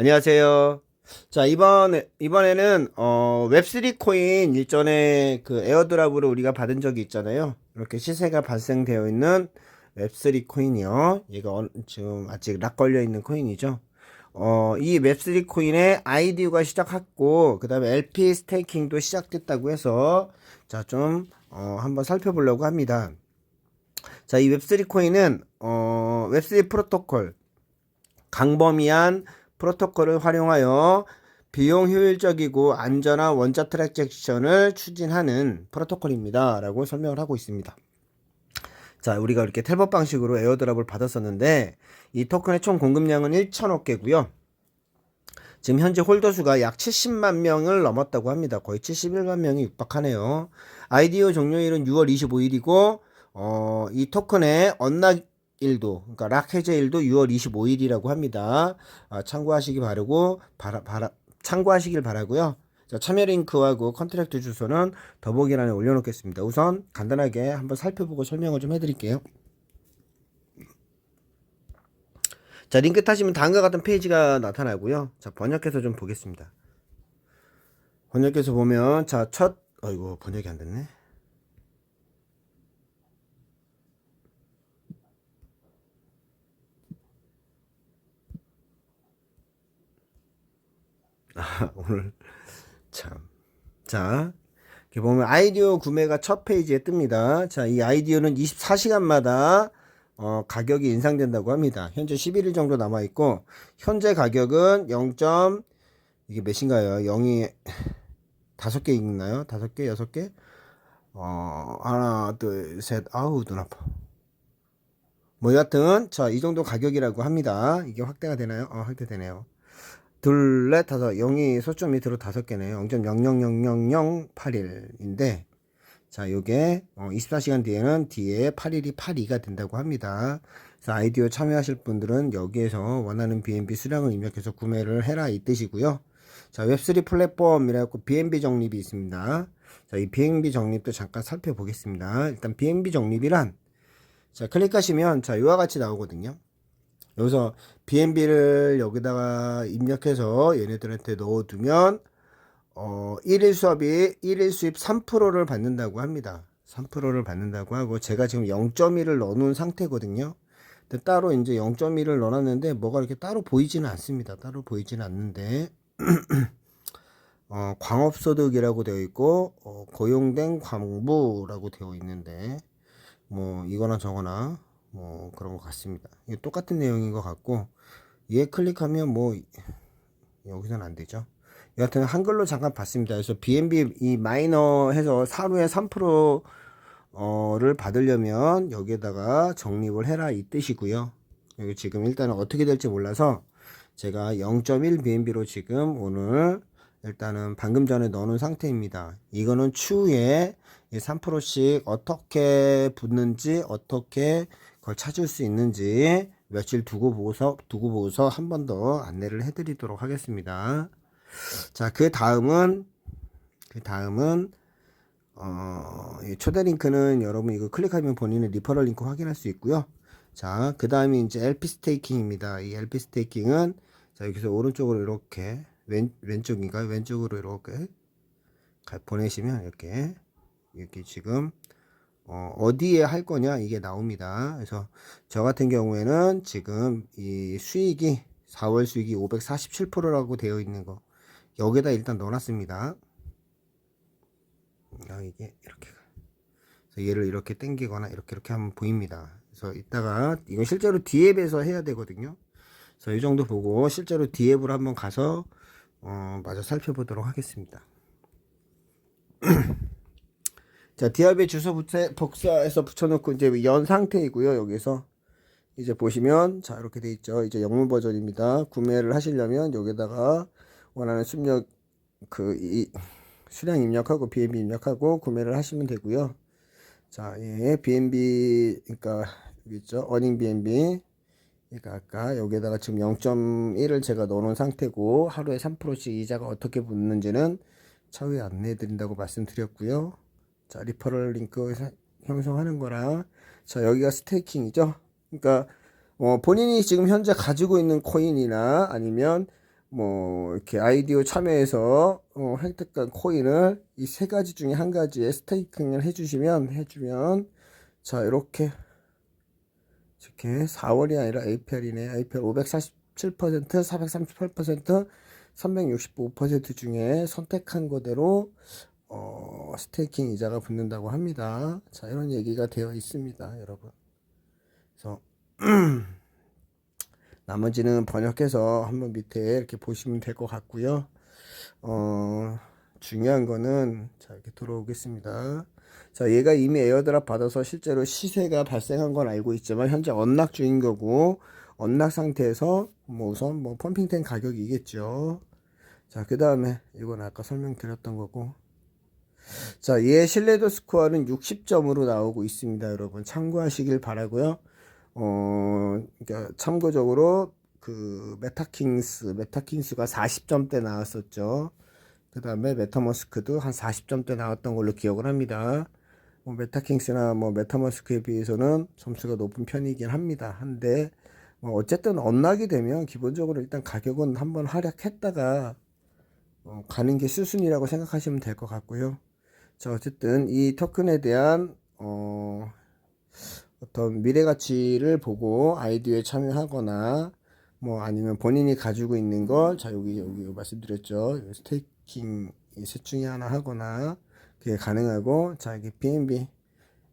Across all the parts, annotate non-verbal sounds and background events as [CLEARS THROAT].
안녕하세요. 자, 이번, 이번에는, 어, 웹3 코인 일전에 그 에어드랍으로 우리가 받은 적이 있잖아요. 이렇게 시세가 발생되어 있는 웹3 코인이요. 얘가 어- 지금 아직 락 걸려 있는 코인이죠. 어, 이 웹3 코인의 IDU가 시작했고, 그 다음에 LP 스테이킹도 시작됐다고 해서, 자, 좀, 어, 한번 살펴보려고 합니다. 자, 이 웹3 코인은, 어, 웹3 프로토콜, 강범위한 프로토콜을 활용하여 비용 효율적이고 안전한 원자 트랜잭션을 추진하는 프로토콜입니다. 라고 설명을 하고 있습니다. 자, 우리가 이렇게 텔법 방식으로 에어드랍을 받았었는데, 이 토큰의 총 공급량은 1천억 개고요. 지금 현재 홀더 수가 약 70만 명을 넘었다고 합니다. 거의 71만 명이 육박하네요. IDO 종료일은 6월 25일이고, 어, 이 토큰의 언락 일도, 그러니까 락 해제 일도 6월 25일이라고 합니다. 아, 참고하시기 바라고, 바라, 바라, 참고하시길 바라고요. 자, 참여 링크하고 컨트랙트 주소는 더보기란에 올려놓겠습니다. 우선 간단하게 한번 살펴보고 설명을 좀 해드릴게요. 자, 링크 타시면 다음과 같은 페이지가 나타나고요. 자, 번역해서 좀 보겠습니다. 번역해서 보면, 자, 첫, 어이구, 번역이 안 됐네. 아, 오늘, 참. 자, 이렇게 보면 아이디어 구매가 첫 페이지에 뜹니다. 자, 이 아이디어는 24시간마다 어, 가격이 인상된다고 합니다. 현재 11일 정도 남아 있고 현재 가격은 0. 이게 몇인가요? 0이 다섯 개 있나요? 다섯 개, 여섯 개? 어, 하나, 둘, 셋, 아우, 눈 아파. 뭐, 여하튼, 자, 이 정도 가격이라고 합니다. 이게 확대가 되나요? 어, 확대되네요. 둘, 넷, 다섯, 0이 소점 밑으로 다섯 개네요. 0.000081인데, 자, 요게, 어, 24시간 뒤에는 뒤에 8일이 82가 된다고 합니다. 그래서 아이디어 참여하실 분들은 여기에서 원하는 BNB 수량을 입력해서 구매를 해라 이 뜻이고요. 자, 웹3 플랫폼이라고 BNB 정립이 있습니다. 자, 이 BNB 정립도 잠깐 살펴보겠습니다. 일단 BNB 정립이란, 자, 클릭하시면, 자, 이와 같이 나오거든요. 여기서 BNB를 여기다가 입력해서 얘네들한테 넣어두면 어 1일 수업이 1일 수입 3%를 받는다고 합니다. 3%를 받는다고 하고 제가 지금 0.1을 넣어놓은 상태거든요. 근데 따로 이제 0.1을 넣어놨는데 뭐가 이렇게 따로 보이지는 않습니다. 따로 보이지는 않는데 [CLEARS THROAT] 어, 광업소득이라고 되어 있고 어, 고용된 광부라고 되어 있는데 뭐 이거나 저거나 뭐 그런 것 같습니다. 이게 똑같은 내용인 것 같고 얘 클릭하면 뭐 여기서는 안 되죠. 여하튼 한글로 잠깐 봤습니다. 그래서 BNB 이 마이너 해서 하루에 3% 어를 받으려면 여기에다가 적립을 해라 이 뜻이고요. 여기 지금 일단은 어떻게 될지 몰라서 제가 0.1 BNB로 지금 오늘 일단은 방금 전에 넣어놓은 상태입니다. 이거는 추후에 이 3%씩 어떻게 붙는지 어떻게 그걸 찾을 수 있는지 며칠 두고 보고서 두고 보고서 한 번 더 안내를 해드리도록 하겠습니다. 자, 그 다음은 그 다음은 어, 이 초대 링크는 여러분 이거 클릭하면 본인의 리퍼럴 링크 확인할 수 있고요. 자, 그 다음에 이제 LP 스테이킹입니다. 이 LP 스테이킹은 자, 여기서 오른쪽으로 이렇게 왼 왼쪽인가요? 왼쪽으로 이렇게 가- 보내시면 이렇게 이렇게 지금 어, 어디에 할 거냐 이게 나옵니다. 그래서 저 같은 경우에는 지금 이 수익이 4월 수익이 547%라고 되어 있는 거 여기다 일단 넣어놨습니다. 아, 이게 이렇게 얘를 이렇게 당기거나 이렇게 이렇게 하면 보입니다. 그래서 이따가 이건 실제로 디앱에서 해야 되거든요. 그래서 이 정도 보고 실제로 디앱으로 한번 가서 어, 마저 살펴보도록 하겠습니다. [CLEARS THROAT] 자, 디압의 주소 부채, 복사해서 붙여놓고 이제 연 상태이고요. 여기서 이제 보시면 자 이렇게 돼 있죠. 이제 영문 버전입니다. 구매를 하시려면 여기다가 원하는 수nhập 그이 수량 입력하고 BNB 입력하고 구매를 하시면 되고요. 자, 예, BNB 그러니까 여기 있죠. 어닝 BNB 그러니까 아까 여기에다가 지금 0.1을 제가 넣어놓은 상태고 하루에 3%씩 이자가 어떻게 붙는지는 차후에 안내해 드린다고 말씀드렸고요. 자, 리퍼럴 링크 사- 형성하는 거랑 자, 여기가 스테이킹이죠. 그러니까 어, 본인이 지금 현재 가지고 있는 코인이나 아니면 뭐 이렇게 아이디어 참여해서 어, 획득한 코인을 이 세 가지 중에 한 가지에 스테이킹을 해주시면 해주면 자 이렇게 이렇게 4월이 아니라 APR이네. APR 547%, 438%, 365% 중에 선택한 거대로 어, 스테이킹 이자가 붙는다고 합니다. 자, 이런 얘기가 되어 있습니다, 여러분. 그래서 [CLEARS THROAT] 나머지는 번역해서 한번 밑에 이렇게 보시면 될 것 같고요. 어, 중요한 거는 자, 이렇게 들어오겠습니다. 자, 얘가 이미 에어드랍 받아서 실제로 시세가 발생한 건 알고 있지만 현재 언락 중인 거고 언락 상태에서 뭐 우선 뭐 펌핑된 가격이겠죠. 자, 그 다음에 이건 아까 설명드렸던 거고. 자, 얘 신뢰도 스코어는 60점으로 나오고 있습니다, 여러분. 참고하시길 바라고요. 어, 그러니까 참고적으로 그 메타킹스, 메타킹스가 40점대 나왔었죠. 그 다음에 메타머스크도 한 40점대 나왔던 걸로 기억을 합니다. 뭐 메타킹스나 뭐 메타머스크에 비해서는 점수가 높은 편이긴 합니다. 한데 뭐 어쨌든 언락이 되면 기본적으로 일단 가격은 한번 하락했다가 어, 가는 게 수순이라고 생각하시면 될 것 같고요. 자 어쨌든 이 토큰에 대한 어, 어떤 미래 가치를 보고 아이디어에 참여하거나 뭐 아니면 본인이 가지고 있는 걸 자 여기 여기 말씀드렸죠. 스테이킹 셋 중에 하나 하거나 그게 가능하고 자 이게 BNB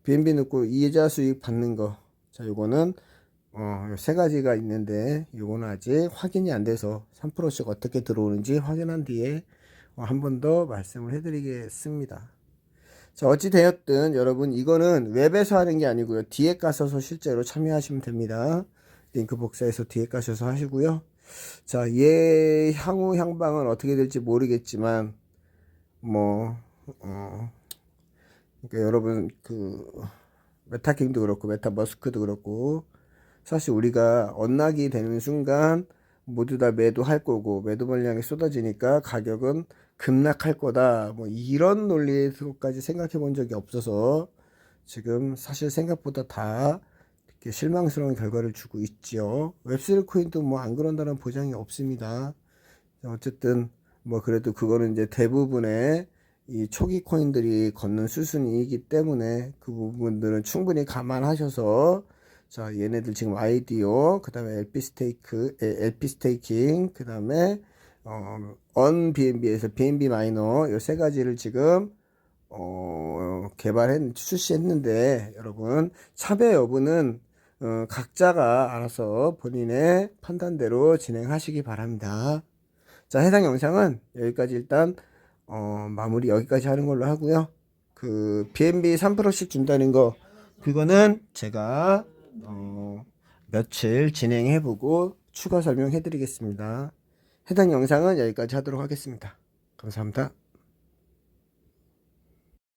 BNB 넣고 이자 수익 받는 거자 요거는 어, 세 가지가 있는데 요거는 아직 확인이 안 돼서 3%씩 어떻게 들어오는지 확인한 뒤에 어, 한번 더 말씀을 해드리겠습니다. 자, 어찌 되었든 여러분 이거는 웹에서 하는 게 아니고요. 뒤에 가셔서 실제로 참여하시면 됩니다. 링크 복사해서 뒤에 가셔서 하시고요. 자, 얘 향후 향방은 어떻게 될지 모르겠지만 뭐 어, 그러니까 여러분 그 메타킹도 그렇고 메타머스크도 그렇고 사실 우리가 언락이 되는 순간 모두 다 매도할 거고 매도 물량이 쏟아지니까 가격은 급락할 거다. 뭐 이런 논리에서까지 생각해 본 적이 없어서 지금 사실 생각보다 다 이렇게 실망스러운 결과를 주고 있지요. 웹3 코인도 뭐 안 그런다는 보장이 없습니다. 어쨌든 뭐 그래도 그거는 이제 대부분의 이 초기 코인들이 걷는 수순이기 때문에 그 부분들은 충분히 감안하셔서 자 얘네들 지금 아이디어 그 다음에 LP 스테이크 LP 스테이킹 그 다음에 어, 언 BNB에서 BNB 마이너 요세 가지를 지금 어, 개발했 출시했는데 여러분 참여 여부는 어, 각자가 알아서 본인의 판단대로 진행하시기 바랍니다. 자 해당 영상은 여기까지 일단 어, 마무리 여기까지 하는 걸로 하고요. 그 BNB 3%씩 준다는 거 그거는 제가 어, 며칠 진행해보고 추가 설명해드리겠습니다. 해당 영상은 여기까지 하도록 하겠습니다. 감사합니다.